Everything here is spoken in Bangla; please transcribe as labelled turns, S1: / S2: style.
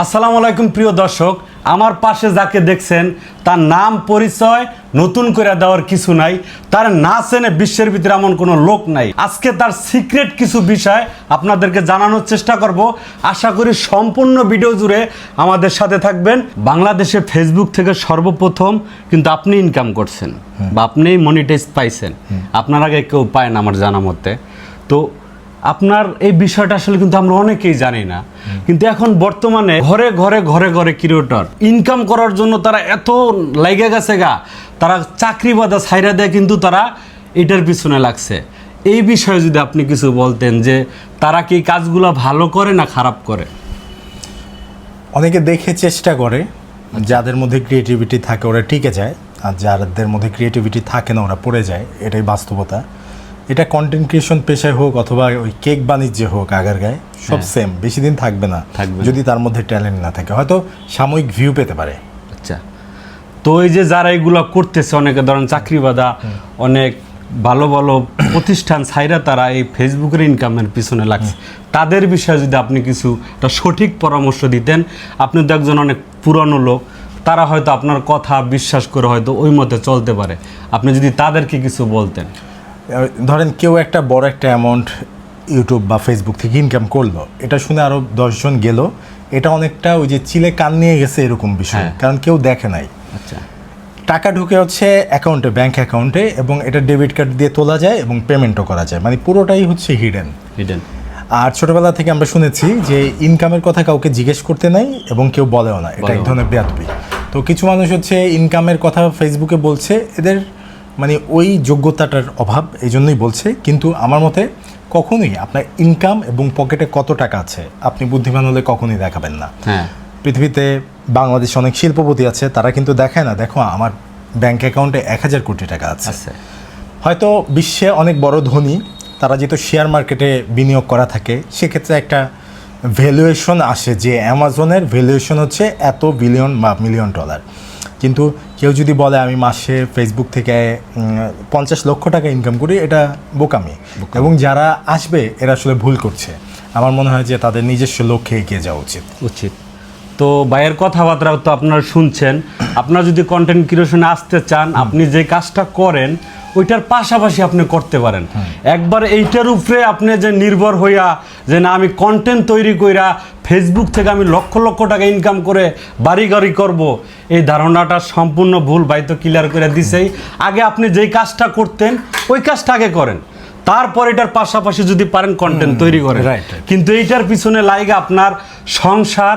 S1: আসসালামু আলাইকুম প্রিয় দর্শক আমার পাশে যাকে দেখছেন তার নাম পরিচয় নতুন করে দেওয়ার কিছু নাই তার না চেনে বিশ্বের ভিতরে এমন কোনো লোক নাই। আজকে তার সিক্রেট কিছু বিষয় আপনাদেরকে জানানোর চেষ্টা করব। আশা করি সম্পূর্ণ ভিডিও জুড়ে আমাদের সাথে থাকবেন। বাংলাদেশে ফেসবুক থেকে সর্বপ্রথম কিন্তু আপনি ইনকাম করছেন বা আপনি মনিটাইজ পাইছেন। আপনার আগে কেউ পায় না আমার জানা মতে তো আপনার এই বিষয়টা আসলে কিন্তু আমরা অনেকেই জানি না। কিন্তু এখন বর্তমানে ঘরে ঘরে ঘরে ঘরে ক্রিয়েটর ইনকাম করার জন্য তারা এত লাইগে গেছে গা। তারা চাকরি বাদা ছাইরা দেয় কিন্তু তারা এটার পিছনে লাগছে। এই বিষয়ে যদি আপনি কিছু বলতেন যে তারা কি কাজগুলো ভালো করে না খারাপ করে?
S2: অনেকে দেখে চেষ্টা করে, যাদের মধ্যে ক্রিয়েটিভিটি থাকে ওরা টিকে যায়, আর যাদের মধ্যে ক্রিয়েটিভিটি থাকে না ওরা পড়ে যায়, এটাই বাস্তবতা। এটা কন্টেন্ট ক্রিয়েশন পেশায় হোক অথবা ওই কেক বাণিজ্যে হোক আগার গায়ে সব সেম বেশি দিন থাকবে না।
S1: থাকবে
S2: যদি তার মধ্যে ট্যালেন্ট না থাকে হয়তো সাময়িক ভিউ পেতে পারে।
S1: আচ্ছা। তো এই যে যারা এগুলো করতেছে অনেকে ধরেন চাকরি বাদা অনেক ভালো ভালো প্রতিষ্ঠান ছাইরা তারা এই ফেসবুকের ইনকামের পিছনে লাগছে। তাদের বিষয়ে যদি আপনি কিছু একটা সঠিক পরামর্শ দিতেন আপনি তো একজন অনেক পুরনো লোক তারা হয়তো আপনার কথা বিশ্বাস করে হয়তো ওই মতে চলতে পারে। আপনি যদি তাদেরকে কিছু বলতেন।
S2: ধরেন কেউ একটা বড় একটা অ্যামাউন্ট ইউটিউব বা ফেসবুক থেকে ইনকাম করল। এটা শুনে আরও দশজন গেল। এটা অনেকটা ওই যে চিলে কান নিয়ে গেছে এরকম বিষয়
S1: হ্যাঁ।
S2: কারণ কেউ দেখে নাই।
S1: আচ্ছা।
S2: টাকা ঢুকে হচ্ছে অ্যাকাউন্টে ব্যাংক অ্যাকাউন্টে এবং এটা ডেবিট কার্ড দিয়ে তোলা যায় এবং পেমেন্টও করা যায়। মানে পুরোটাই হচ্ছে হিডেন
S1: হিডেন
S2: আর ছোটবেলা থেকে আমরা শুনেছি যে ইনকামের কথা কাউকে জিজ্ঞেস করতে নাই এবং কেউ বলেও না। এটা এক ধরনের বেয়াদবি। তো কিছু মানুষ হচ্ছে ইনকামের কথা ফেসবুকে বলছে। এদের মানে ওই যোগ্যতাটার অভাব এই জন্যই বলছে কিন্তু আমার মতে কখনোই আপনার ইনকাম এবং পকেটে কত টাকা আছে আপনি বুদ্ধিমান হলে কখনোই দেখাবেন না।
S1: হ্যাঁ।
S2: পৃথিবীতে বাংলাদেশে অনেক শিল্পপতি আছে তারা কিন্তু দেখায় না দেখো আমার ব্যাংক অ্যাকাউন্টে এক হাজার কোটি টাকা আছে। হয়তো বিশ্বে অনেক বড় ধনী তারা যেহেতু শেয়ার মার্কেটে বিনিয়োগ করা থাকে সেক্ষেত্রে একটা ভ্যালুয়েশন আসে যে অ্যামাজনের ভ্যালুয়েশন হচ্ছে এত বিলিয়ন বা মিলিয়ন ডলার কিন্তু কেউ যদি বলে আমি মাসে ফেসবুক থেকে পঞ্চাশ লক্ষ টাকা ইনকাম করি এটা বোকামি। এবং যারা আসবে এরা আসলে ভুল করছে। আমার মনে হয় যে তাদের নিজস্ব লক্ষ্যে এগিয়ে যাওয়া উচিত।
S1: উচিত। তো বাইয়ের কথাবার্তা তো আপনারা শুনছেন। আপনারা যদি কন্টেন্ট ক্রিয়েশনে আসতে চান আপনি যে কাজটা করেন ওইটার পাশাপাশি আপনি করতে পারেন। একবার এইটার উপরে আপনি যে নির্ভর হইয়া যে না আমি কন্টেন্ট তৈরি কইরা ফেসবুক থেকে আমি লক্ষ লক্ষ টাকা ইনকাম করে বাড়ি গাড়ি করব এই ধারণাটা সম্পূর্ণ ভুল ভাই তো ক্লিয়ার করে দিছেই। আগে আপনি যেই কাজটা করতেন ওই কাজটা আগে করেন। তারপর এটার পাশাপাশি যদি পারেন কন্টেন্ট তৈরি করেন. কিন্তু এইটার পিছনে লাইগা আপনার সংসার